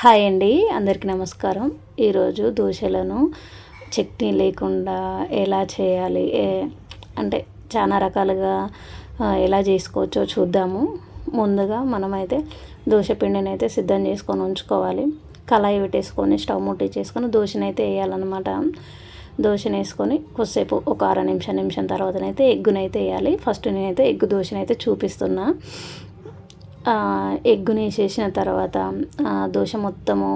Hi అండి అందరికీ నమస్కారం. ఈరోజు దోశలను చట్నీ లేకుండా ఎలా చేయాలి ఏ అంటే చాలా రకాలుగా ఎలా చేసుకోవచ్చో చూద్దాము. ముందుగా మనమైతే దోశ పిండిని అయితే సిద్ధం చేసుకొని ఉంచుకోవాలి. కళాయి పెట్టేసుకొని స్టవ్ ముట్టించేసుకొని దోశనైతే అయితే వేయాలన్నమాట. దోశను వేసుకొని కొద్దిసేపు ఒక అర నిమిషం నిమిషం తర్వాతనైతే ఎగ్గునైతే వేయాలి. ఫస్ట్ నేనైతే ఎగ్గు దోశనైతే చూపిస్తున్నా. ఎగ్గుని వేసేసిన తర్వాత దోశ మొత్తము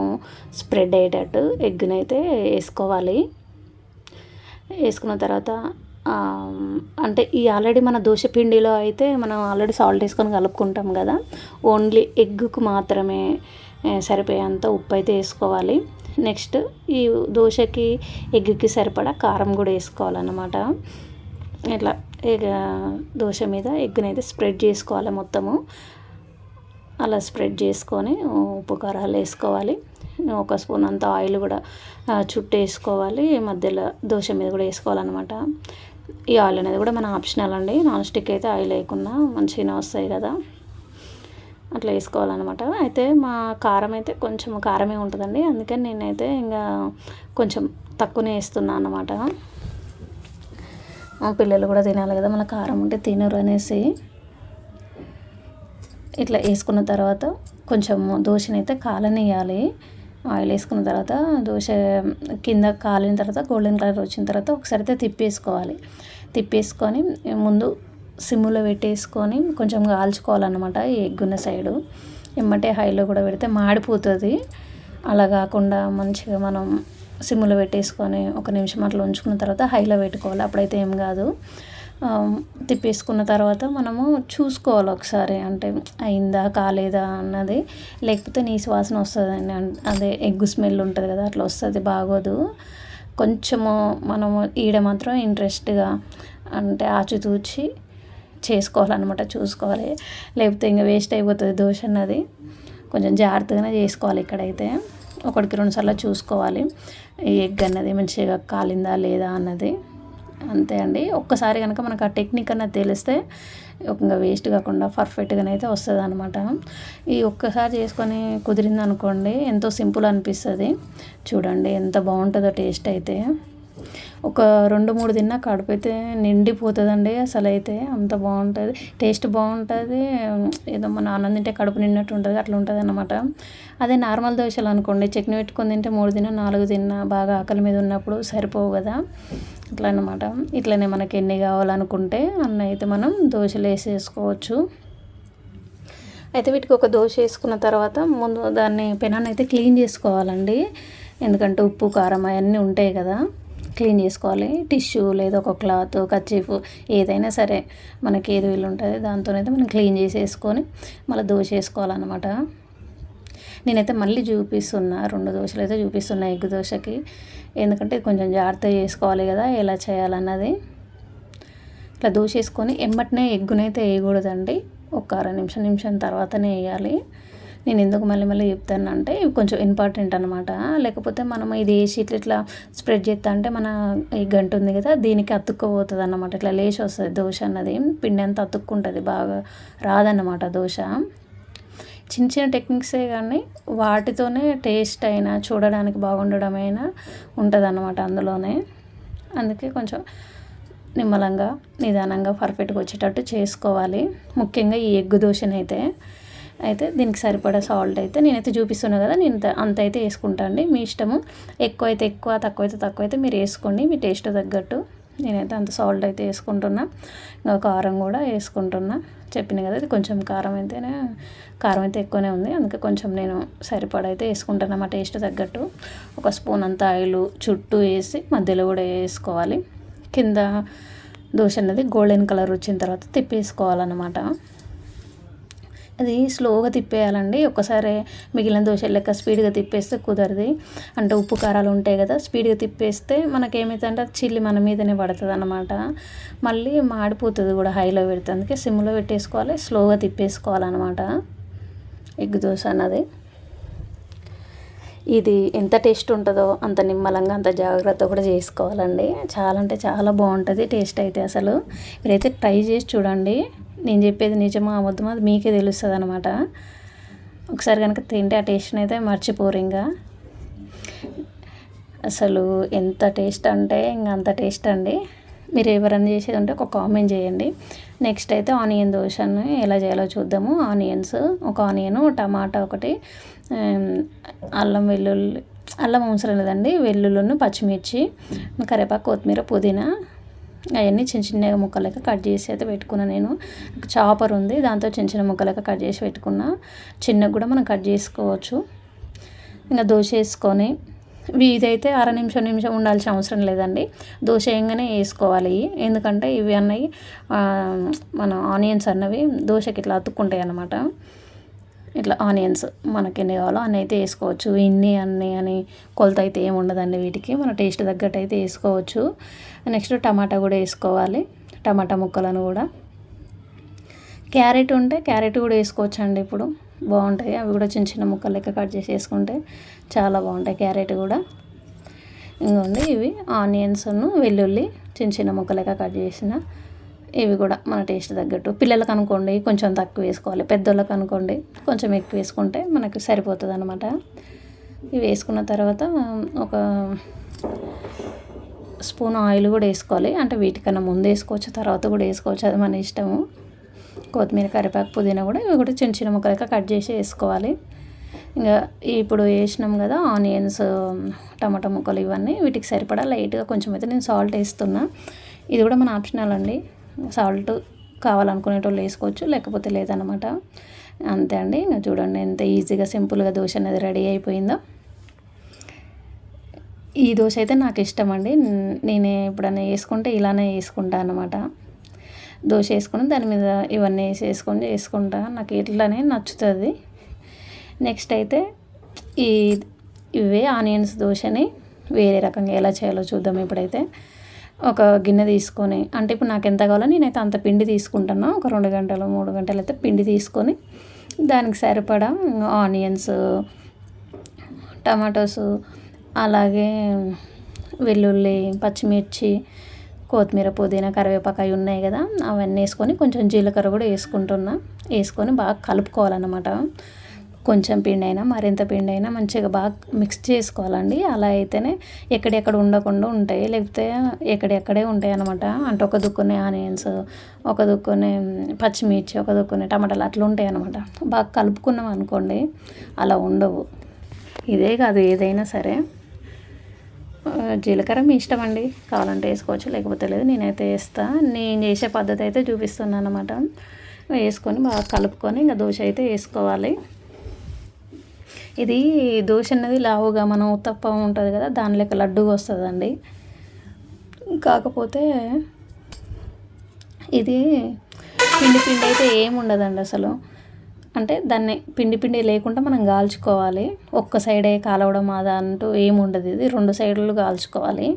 స్ప్రెడ్ అయ్యేటట్టు ఎగ్గునైతే వేసుకోవాలి. వేసుకున్న తర్వాత అంటే ఈ ఆల్రెడీ మన దోశ పిండిలో అయితే మనం ఆల్రెడీ సాల్ట్ వేసుకొని కలుపుకుంటాం కదా ఓన్లీ ఎగ్గుకు మాత్రమే సరిపోయేంత ఉప్పు అయితే వేసుకోవాలి. నెక్స్ట్ ఈ దోశకి ఎగ్గుకి సరిపడా కారం కూడా వేసుకోవాలన్నమాట. ఇట్లా దోశ మీద ఎగ్గునైతే స్ప్రెడ్ చేసుకోవాలి మొత్తము. అలా స్ప్రెడ్ చేసుకొని ఉప్పు కారాలు వేసుకోవాలి. ఒక స్పూన్ అంత ఆయిల్ కూడా చుట్టేసుకోవాలి మధ్యలో దోశ మీద కూడా వేసుకోవాలన్నమాట. ఈ ఆయిల్ అనేది కూడా మన ఆప్షనల్ అండి. నాన్ స్టిక్ అయితే ఆయిల్ వేయకుండా మంచిగా వస్తాయి కదా. అట్లా వేసుకోవాలన్నమాట. అయితే మా కారం అయితే కొంచెం కారమే ఉంటుందండి. అందుకని నేనైతే ఇంకా కొంచెం తక్కువనే వేస్తున్నాను అన్నమాట. మా పిల్లలు కూడా తినాలి కదా. మన కారం ఉంటే తినరు అనేసి. ఇట్లా వేసుకున్న తర్వాత కొంచెం దోశనైతే కాలనియాలి ఆయిల్ వేసుకున్న తర్వాత దోశ కింద కాలిన తర్వాత గోల్డెన్ కలర్ వచ్చిన తర్వాత ఒకసారి అయితే తిప్పేసుకోవాలి. తిప్పేసుకొని ముందు సిమ్లో పెట్టేసుకొని కొంచెం కాల్చుకోవాలన్నమాట ఈ ఎగ్గున్న సైడు. ఎమ్మటే హైలో కూడా పెడితే మాడిపోతుంది. అలా కాకుండా మంచిగా మనం సిమ్లో పెట్టేసుకొని ఒక నిమిషం అట్లా ఉంచుకున్న తర్వాత హైలో పెట్టుకోవాలి. అప్పుడైతే ఏం కాదు. తిప్పేసుకున్న తర్వాత మనము చూసుకోవాలి ఒకసారి. అంటే అయిందా కాలేదా అన్నది. లేకపోతే నీసు వాసన వస్తుందండి. అదే ఎగ్గు స్మెల్ ఉంటుంది కదా అట్లా వస్తుంది బాగోదు. కొంచెము మనము ఈడ మాత్రం ఇంట్రెస్ట్గా అంటే ఆచితూచి చేసుకోవాలన్నమాట చూసుకోవాలి. లేకపోతే ఇంకా వేస్ట్ అయిపోతుంది దోశ అన్నది. కొంచెం జాగ్రత్తగానే చేసుకోవాలి ఇక్కడైతే. ఒకటికి రెండుసార్లు చూసుకోవాలి. ఈ ఎగ్ అన్నది మంచిగా కాలిందా లేదా అన్నది. అంతే అండి. ఒక్కసారి కనుక మనకు ఆ టెక్నిక్ అన్నది తెలిస్తే ఇంకా వేస్ట్ కాకుండా పర్ఫెక్ట్గానే అయితే వస్తుంది అనమాట ఈ ఒక్కసారి చేసుకొని కుదిరింది అనుకోండి ఎంతో సింపుల్ అనిపిస్తుంది. చూడండి ఎంత బాగుంటుందో టేస్ట్ అయితే. ఒక రెండు మూడు తిన్నా కడుపు అయితే నిండిపోతుందండి అసలు అయితే అంత బాగుంటుంది. టేస్ట్ బాగుంటుంది. ఏదో మన అన్నం తింటే కడుపు నిన్నట్టు ఉంటుంది అట్లా ఉంటుంది అన్నమాట అదే నార్మల్ దోశలు అనుకోండి చట్నీ పెట్టుకొని తింటే మూడు తిన్నా నాలుగు తిన్నా బాగా ఆకలి మీద ఉన్నప్పుడు సరిపోవు కదా. ఇట్లా అనమాట ఇట్లనే మనకి ఎన్ని కావాలనుకుంటే అన్న అయితే మనం దోశలు వేసేసుకోవచ్చు. అయితే వీటికి ఒక దోశ వేసుకున్న తర్వాత ముందు దాన్ని పెనాన్ని అయితే క్లీన్ చేసుకోవాలండి. ఎందుకంటే ఉప్పు కారం అవన్నీ ఉంటాయి కదా. క్లీన్ చేసుకోవాలి. టిష్యూ లేదా ఒక క్లాత్ కచ్చీఫ్ ఏదైనా సరే మనకి ఏది వీలు ఉంటుంది దాంతోనైతే మనం క్లీన్ చేసేసుకొని మళ్ళీ దోశ వేసుకోవాలన్నమాట. నేనైతే మళ్ళీ చూపిస్తున్నా రెండు దోశలు అయితే చూపిస్తున్నా ఎగ్ దోశకి. ఎందుకంటే కొంచెం జాగ్రత్త చేసుకోవాలి కదా ఎలా చేయాలన్నది. ఇట్లా దోశ వేసుకొని ఎమ్మటనే ఎగ్గునైతే వేయకూడదండి. ఒక అర నిమిషం నిమిషం తర్వాతనే వేయాలి. నేను ఎందుకు మళ్ళీ మళ్ళీ చెప్తానంటే ఇవి కొంచెం ఇంపార్టెంట్ అనమాట లేకపోతే మనం ఇది వేసి ఇట్లా ఇట్లా స్ప్రెడ్ చేస్తా అంటే మన ఈ గంట ఉంది కదా దీనికి అతుక్కుపోతుంది అన్నమాట ఇట్లా లేచి వస్తుంది దోశ అన్నది. పిండి అంతా అతుక్కుంటుంది బాగా రాదన్నమాట దోశ. చిన్న చిన్న టెక్నిక్సే కానీ వాటితోనే టేస్ట్ అయినా చూడడానికి బాగుండడమైనా ఉంటుంది అన్నమాట అందులోనే. అందుకే కొంచెం నిమ్మలంగా నిదానంగా పర్ఫెక్ట్గా వచ్చేటట్టు చేసుకోవాలి. ముఖ్యంగా ఈ ఎగ్గు దోశనైతే. అయితే దీనికి సరిపడా సాల్ట్ అయితే నేనైతే చూపిస్తున్నా కదా నేను అంత అయితే వేసుకుంటా అండి. మీ ఇష్టము. ఎక్కువ అయితే ఎక్కువ తక్కువ అయితే తక్కువ అయితే మీరు వేసుకోండి. మీ టేస్ట్ తగ్గట్టు. నేనైతే అంత సాల్ట్ అయితే వేసుకుంటున్నా. ఇంకా కారం కూడా వేసుకుంటున్నా. చెప్పిన కదా ఇది కొంచెం కారం అయితేనే కారం అయితే ఎక్కువనే ఉంది. అందుకే కొంచెం నేను సరిపడైతే అయితే వేసుకుంటున్నా మా టేస్ట్ తగ్గట్టు. ఒక స్పూన్ అంత ఆయిల్ చుట్టూ వేసి మధ్యలో కూడా వేసుకోవాలి. కింద దోశ అనేది గోల్డెన్ కలర్ వచ్చిన తర్వాత తిప్పేసుకోవాలన్నమాట. అది స్లోగా తిప్పేయాలండి. ఒక్కసారి మిగిలిన దోశ లెక్క స్పీడ్గా తిప్పేస్తే కుదరది. అంటే ఉప్పు కారాలు ఉంటాయి కదా స్పీడ్గా తిప్పేస్తే మనకేమైతే అది చిల్లి మన మీదనే పడుతుంది అనమాట మళ్ళీ మాడిపోతుంది కూడా హైలో పెడితే అందుకే సిమ్లో పెట్టేసుకోవాలి స్లోగా తిప్పేసుకోవాలన్నమాట. ఎగ్ దోశ అన్నది. ఇది ఎంత టేస్ట్ ఉంటుందో అంత నిమ్మలంగా అంత జాగ్రత్త కూడా చేసుకోవాలండి. చాలా అంటే చాలా బాగుంటుంది టేస్ట్ అయితే అసలు. మీరైతే ట్రై చేసి చూడండి. నేను చెప్పేది నిజమా అబద్ధమా అది మీకే తెలుస్తుంది అనమాట ఒకసారి కనుక తింటే ఆ టేస్ట్ని అయితే మర్చిపోరు ఇంకా. అసలు ఎంత టేస్ట్ అంటే ఇంకా అంత టేస్ట్ అండి. మీరు ఎవరైనా చేసేది ఉంటే ఒక కామెంట్ చేయండి. నెక్స్ట్ అయితే ఆనియన్ దోశని ఎలా చేయాలో చూద్దాము. ఆనియన్స్ ఒక ఆనియన్ టమాటా ఒకటి అల్లం వెల్లుల్లి అల్లం అవసరం లేదండి. వెల్లుల్లిను పచ్చిమిర్చి కరివేపాకు కొత్తిమీర పుదీనా అవన్నీ చిన్న చిన్నగా ముక్కలకి కట్ చేసి అయితే పెట్టుకున్నా నేను. చాపర్ ఉంది దాంతో చిన్న చిన్న ముక్కలకి కట్ చేసి పెట్టుకున్నా. చిన్నగా కూడా మనం కట్ చేసుకోవచ్చు. ఇంకా దోశ వేసుకొని. ఇదైతే అర నిమిషం నిమిషం ఉండాల్సిన అవసరం లేదండి. దోశ వేయంగానే వేసుకోవాలి. ఎందుకంటే ఇవి అన్నవి మన ఆనియన్స్ అన్నవి దోశకి ఇట్లా అతుక్కుంటాయి అన్నమాట. ఇట్లా ఆనియన్స్ మనకి ఎన్ని కావాలో అన్ని అయితే వేసుకోవచ్చు. ఇన్ని అన్ని అని కొలత అయితే ఏమి ఉండదండి వీటికి. మన టేస్ట్ తగ్గట్టు అయితే వేసుకోవచ్చు. నెక్స్ట్ టమాటా కూడా వేసుకోవాలి. టమాటా ముక్కలను కూడా. క్యారెట్ ఉంటే క్యారెట్ కూడా వేసుకోవచ్చు అండి ఇప్పుడు. బాగుంటాయి. అవి కూడా చిన్న చిన్న ముక్కలు లెక్క కట్ చేసి వేసుకుంటే చాలా బాగుంటాయి క్యారెట్ కూడా. ఇంకోండి ఇవి ఆనియన్స్ను వెల్లుల్లి చిన్న చిన్న ముక్కలు లెక్క కట్ చేసిన ఇవి కూడా మన టేస్ట్ తగ్గట్టు. పిల్లలకు అనుకోండి కొంచెం తక్కువ వేసుకోవాలి. పెద్దోళ్ళకి అనుకోండి కొంచెం ఎక్కువ వేసుకుంటే మనకు సరిపోతుంది అనమాట ఇవి వేసుకున్న తర్వాత ఒక స్పూన్ ఆయిల్ కూడా వేసుకోవాలి. అంటే వీటికన్నా ముందు వేసుకోవచ్చు తర్వాత కూడా వేసుకోవచ్చు. అది మన ఇష్టము. కొత్తిమీర కరివేపాకు పుదీనా కూడా ఇవి కూడా చిన్న చిన్న ముక్కలుగా కట్ చేసి వేసుకోవాలి. ఇంకా ఇప్పుడు వేసినాం కదా ఆనియన్స్ టమాటా ముక్కలు ఇవన్నీ వీటికి సరిపడా లైట్గా కొంచెం అయితే నేను సాల్ట్ వేస్తున్నా. ఇది కూడా మన ఆప్షనల్ అండి. సాల్ట్ కావాలనుకునేటోళ్ళు వేసుకోవచ్చు లేకపోతే లేదనమాట అంతే అండి. ఇంకా చూడండి ఎంత ఈజీగా సింపుల్గా దోశ అనేది రెడీ అయిపోయిందో. ఈ దోశ అయితే నాకు ఇష్టం అండి నేను ఎప్పుడైనా వేసుకుంటే ఇలానే వేసుకుంటా అనమాట దోశ వేసుకుని దాని మీద ఇవన్నీ వేసి వేసుకొని చేసుకుంటా. నాకు ఇట్లానే నచ్చుతుంది. నెక్స్ట్ అయితే ఈ ఇవే ఆనియన్స్ దోశని వేరే రకంగా ఎలా చేయాలో చూద్దాం ఇప్పుడైతే. ఒక గిన్నె తీసుకొని అంటే ఇప్పుడు నాకు ఎంత కావాలో నేనైతే అంత పిండి తీసుకుంటాను. ఒక రెండు గంటలు మూడు గంటలు అయితే పిండి తీసుకొని దానికి సరిపడా ఆనియన్స్ టమాటోస్ అలాగే వెల్లుల్లి పచ్చిమిర్చి కొత్తిమీర పుదీనా కరివేపాకు అవి ఉన్నాయి కదా అవన్నీ వేసుకొని కొంచెం జీలకర్ర కూడా వేసుకుంటున్నా. వేసుకొని బాగా కలుపుకోవాలన్నమాట. కొంచెం పిండి అయినా మరింత పిండి అయినా మంచిగా బాగా మిక్స్ చేసుకోవాలండి. అలా అయితేనే ఎక్కడెక్కడ ఉండకుండా ఉంటాయి. లేకపోతే ఎక్కడెక్కడే ఉంటాయి అనమాట అంటే ఒక దుక్కునే ఆనియన్స్ ఒక దుక్కునే పచ్చిమిర్చి ఒక దుక్కునే టమాటాలు అట్లా ఉంటాయి అనమాట బాగా కలుపుకున్నాం అనుకోండి అలా ఉండవు. ఇదే కాదు ఏదైనా సరే. జీలకర్ర మీ ఇష్టం అండి. కావాలంటే వేసుకోవచ్చు లేకపోతే లేదు నేనైతే వేస్తాను నేను చేసే పద్ధతి అయితే చూపిస్తున్నాను అనమాట వేసుకొని బాగా కలుపుకొని ఇంకా దోశ అయితే వేసుకోవాలి. ఇది దోశ అన్నది లావుగా మనం ఉత్తప్ప ఉంటుంది కదా దాని లెక్క లడ్డుగా వస్తుందండి. కాకపోతే ఇది పిండి పిండి అయితే ఏముండదండి అసలు. అంటే దాన్ని పిండి పిండి లేకుండా మనం కాల్చుకోవాలి. ఒక్క సైడే కాలవడం అదా అంటూ ఏముండదు ఇది రెండు సైడ్లు కాల్చుకోవాలి.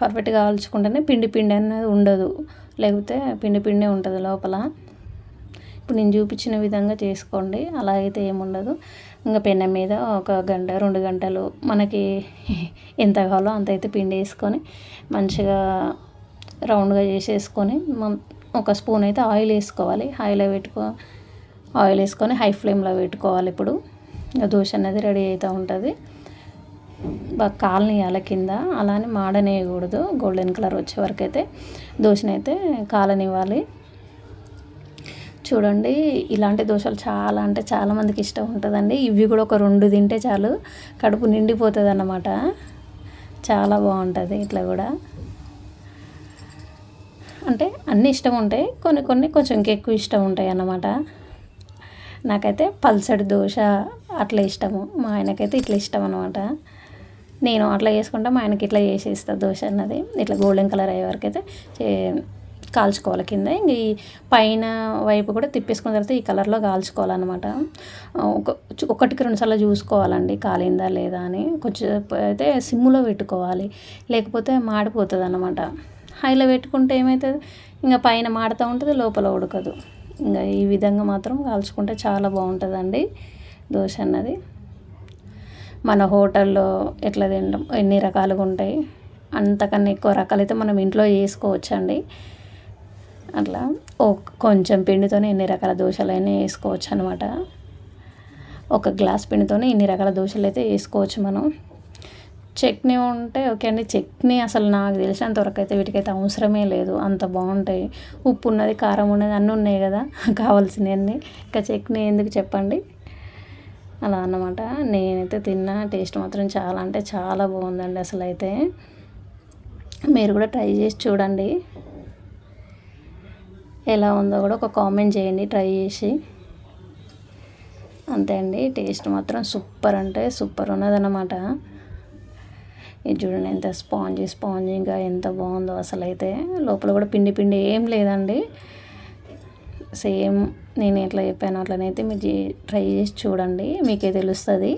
పర్ఫెక్ట్గా కాల్చుకుంటేనే పిండి పిండి అనేది ఉండదు. లేకపోతే పిండి పిండి ఉంటుంది లోపల. ఇప్పుడు నేను చూపించిన విధంగా చేసుకోండి. అలా అయితే ఏముండదు. ఇంకా పెన్నె మీద ఒక గంట రెండు గంటలు మనకి ఎంత కావాలో అంత అయితే పిండి వేసుకొని మంచిగా రౌండ్గా చేసేసుకొని ఒక స్పూన్ అయితే ఆయిల్ వేసుకోవాలి. ఆయిల్ పెట్టుకో ఆయిల్ వేసుకొని హై ఫ్లేమ్లో పెట్టుకోవాలి ఇప్పుడు. దోశ అనేది రెడీ అవుతూ ఉంటుంది. బాగా కాలనీయాల కింద. అలానే మాడనేయకూడదు. గోల్డెన్ కలర్ వచ్చే వరకు అయితే దోశనైతే కాలనివ్వాలి. చూడండి ఇలాంటి దోశలు చాలా అంటే చాలామందికి ఇష్టం ఉంటుందండి. ఇవి కూడా ఒక రెండు తింటే చాలు కడుపు నిండిపోతుంది అన్నమాట చాలా బాగుంటుంది ఇట్లా కూడా. అంటే అన్నీ ఇష్టం ఉంటాయి కొన్ని కొన్ని కొంచెం ఎక్కువ ఇష్టం ఉంటాయి అన్నమాట. నాకైతే పల్సడి దోశ అట్లా ఇష్టము. మా ఆయనకైతే ఇట్లా ఇష్టం అనమాట నేను అట్లా చేసుకుంటా మా ఆయనకి ఇట్లా చేసి ఇస్తా దోశ అన్నది. ఇట్లా గోల్డెన్ కలర్ అయ్యే వరకు అయితే కాల్చుకోవాలి కింద. ఇంక ఈ పైన వైపు కూడా తిప్పేసుకున్న తర్వాత ఈ కలర్లో కాల్చుకోవాలన్నమాట. ఒక ఒకటికి రెండుసార్లు చూసుకోవాలండి కాలిందా లేదా అని. కొంచెం అయితే సిమ్లో పెట్టుకోవాలి. లేకపోతే మాడిపోతుంది అనమాట హైలో పెట్టుకుంటే ఏమవుతుంది ఇంకా పైన మాడుతూ ఉంటుంది లోపల ఉడకదు. ఇంకా ఈ విధంగా మాత్రం కాల్చుకుంటే చాలా బాగుంటుందండి దోశ అన్నది. మన హోటల్లో ఎట్లా తినడం ఎన్ని రకాలుగా ఉంటాయి అంతకన్నా ఎక్కువ రకాలైతే మనం ఇంట్లో చేసుకోవచ్చండి. అట్లా. కొంచెం పిండితోనే ఎన్ని రకాల దోశలైనా వేసుకోవచ్చు అనమాట ఒక గ్లాస్ పిండితోనే ఇన్ని రకాల దోశలు అయితే వేసుకోవచ్చు మనం. చట్నీ ఉంటే ఓకే అండి. చట్నీ అసలు నాకు తెలిసినంత వరకు అయితే వీటికైతే అవసరమే లేదు. అంత బాగుంటాయి. ఉప్పు ఉన్నది కారం ఉన్నది అన్నీ ఉన్నాయి కదా. కావాల్సినవన్నీ ఇంకా చట్నీ ఎందుకు చెప్పండి? అలా అన్నమాట. నేనైతే తిన్నా టేస్ట్ మాత్రం చాలా అంటే చాలా బాగుందండి అసలు అయితే మీరు కూడా ట్రై చేసి చూడండి. ఎలా ఉందో కూడా ఒక కామెంట్ చేయండి ట్రై చేసి. అంతే అండి టేస్ట్ మాత్రం సూపర్ అంటే సూపర్ ఉన్నదన్నమాట. ఇది చూడండి ఎంత స్పాంజీ స్పాంజీగా ఎంత బాగుందో అసలు అయితే లోపల కూడా పిండి పిండి ఏం లేదండి. సేమ్ నేను ఎట్లా చెప్పాను అట్లనైతే మీరు ట్రై చేసి చూడండి మీకే తెలుస్తుంది.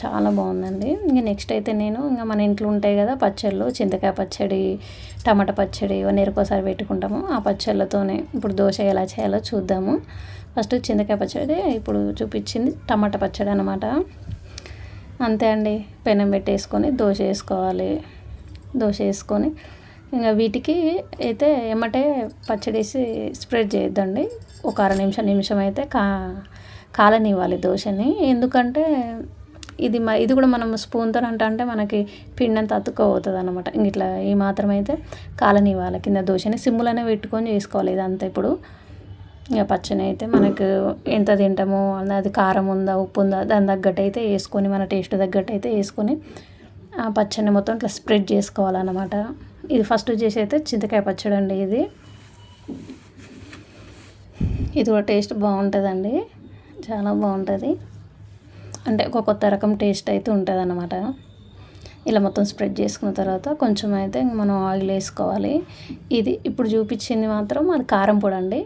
చాలా బాగుందండి. ఇంకా నెక్స్ట్ అయితే నేను ఇంకా మన ఇంట్లో ఉంటాయి కదా పచ్చళ్ళు చింతకాయ పచ్చడి టమాటా పచ్చడి ఇవన్నీ ఎరుకోసారి పెట్టుకుంటాము. ఆ పచ్చళ్ళతోనే ఇప్పుడు దోశ ఎలా చేయాలో చూద్దాము. ఫస్ట్ చింతకాయ పచ్చడి ఇప్పుడు చూపించింది టమాటా పచ్చడి అనమాట అంతే అండి. పెనం పెట్టేసుకొని దోశ వేసుకోవాలి. దోశ వేసుకొని ఇంకా వీటికి అయితే ఏమంటే పచ్చడి వేసి స్ప్రెడ్ చేయొద్దండి. ఒక అర నిమిషం నిమిషం అయితే కా కాలనివ్వాలి దోశని. ఎందుకంటే ఇది ఇది కూడా మనం స్పూన్తో అంటే అంటే మనకి పిండి అంతా అతుక్కోపోతుంది అనమాట ఇట్లా ఈ మాత్రం అయితే కాలనివ్వాలి కింద దోశని సిమ్ములనే పెట్టుకొని చేసుకోవాలి ఇదంతా ఇప్పుడు. ఇక పచ్చని అయితే మనకు ఎంత తింటామో అది కారం ఉందా ఉప్పు ఉందా దాని తగ్గట్టు అయితే వేసుకొని మన టేస్ట్ తగ్గట్టు అయితే వేసుకొని ఆ పచ్చని మొత్తం ఇట్లా స్ప్రెడ్ చేసుకోవాలన్నమాట. ఇది ఫస్ట్ చేసి అయితే చింతకాయ పచ్చడి అండి ఇది. ఇది కూడా టేస్ట్ బాగుంటుందండి. చాలా బాగుంటుంది. అంటే ఒక కొత్త రకం టేస్ట్ అయితే ఉంటుంది అన్నమాట ఇలా మొత్తం స్ప్రెడ్ చేసుకున్న తర్వాత కొంచెం అయితే మనం ఆయిల్ వేసుకోవాలి. ఇది ఇప్పుడు చూపించింది మాత్రం అది కారం పొడి అండి.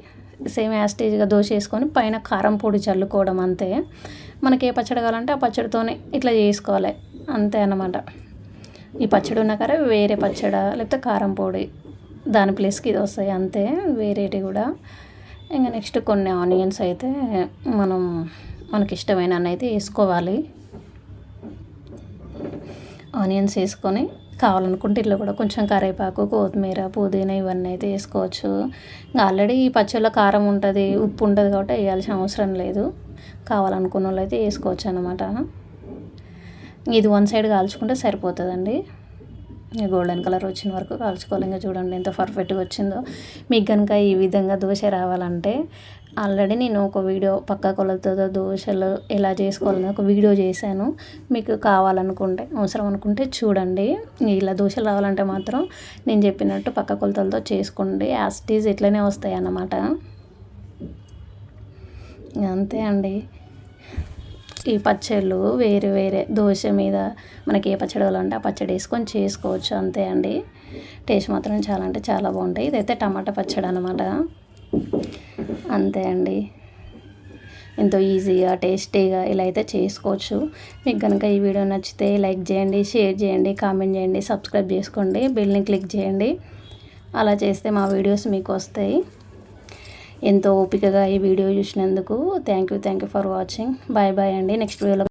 సేమ్ యాస్టేజ్గా దోశ వేసుకొని పైన కారం పొడి చల్లుకోవడం అంతే. మనకి ఏ పచ్చడి కావాలంటే ఆ పచ్చడితోనే ఇట్లా చేసుకోవాలి. అంతే అన్నమాట. ఈ పచ్చడి ఉన్న కరే వేరే పచ్చడ లేకపోతే కారం పొడి దాని ప్లేస్కి ఇది వస్తాయి అంతే. వేరేటి కూడా. ఇంకా నెక్స్ట్ కొన్ని ఆనియన్స్ అయితే మనం మనకి ఇష్టమైన అయితే వేసుకోవాలి. ఆనియన్స్ వేసుకొని కావాలనుకుంటే ఇట్లా కూడా కొంచెం కరివేపాకు కొత్తిమీర పుదీనా ఇవన్నీ అయితే వేసుకోవచ్చు. ఇంకా ఆల్రెడీ ఈ పచ్చళ్ళ కారం ఉంటుంది ఉప్పు ఉంటుంది కాబట్టి వేయాల్సిన అవసరం లేదు. కావాలనుకున్న వాళ్ళు అయితే వేసుకోవచ్చు అనమాట ఇది వన్ సైడ్ కాల్చుకుంటే సరిపోతుందండి. గోల్డెన్ కలర్ వచ్చిన వరకు కాల్చుకోవాలి ఇంకా చూడండి ఎంత పర్ఫెక్ట్గా వచ్చిందో. మీకు కనుక ఈ విధంగా దోశ రావాలంటే ఆల్రెడీ నేను ఒక వీడియో పక్క కొలతతో దోశలు ఎలా చేసుకోవాలని ఒక వీడియో చేశాను. మీకు కావాలనుకుంటే అవసరం అనుకుంటే చూడండి. ఇలా దోశలు రావాలంటే మాత్రం నేను చెప్పినట్టు పక్క కొలతలతో చేసుకోండి. యాస్టీజ్ ఇట్లనే వస్తాయి అన్నమాట అంతే అండి. ఈ పచ్చళ్ళు వేరే వేరే దోశ మీద మనకి ఏ పచ్చడి కావాలంటే ఆ పచ్చడి వేసుకొని చేసుకోవచ్చు అంతే అండి. టేస్ట్ మాత్రం చాలా అంటే చాలా బాగుంటాయి. ఇదైతే టమాటా పచ్చడి అనమాట అంతే అండి. ఎంతో ఈజీగా టేస్టీగా ఇలా అయితే చేసుకోవచ్చు. మీకు కనుక ఈ వీడియో నచ్చితే లైక్ చేయండి షేర్ చేయండి కామెంట్ చేయండి సబ్స్క్రైబ్ చేసుకోండి బెల్ని క్లిక్ చేయండి. అలా చేస్తే మా వీడియోస్ మీకు వస్తాయి. ఎంతో ఓపికగా ఈ వీడియో చూసినందుకు thank you thank you for watching. Bye bye అండి. నెక్స్ట్ వీడియోలో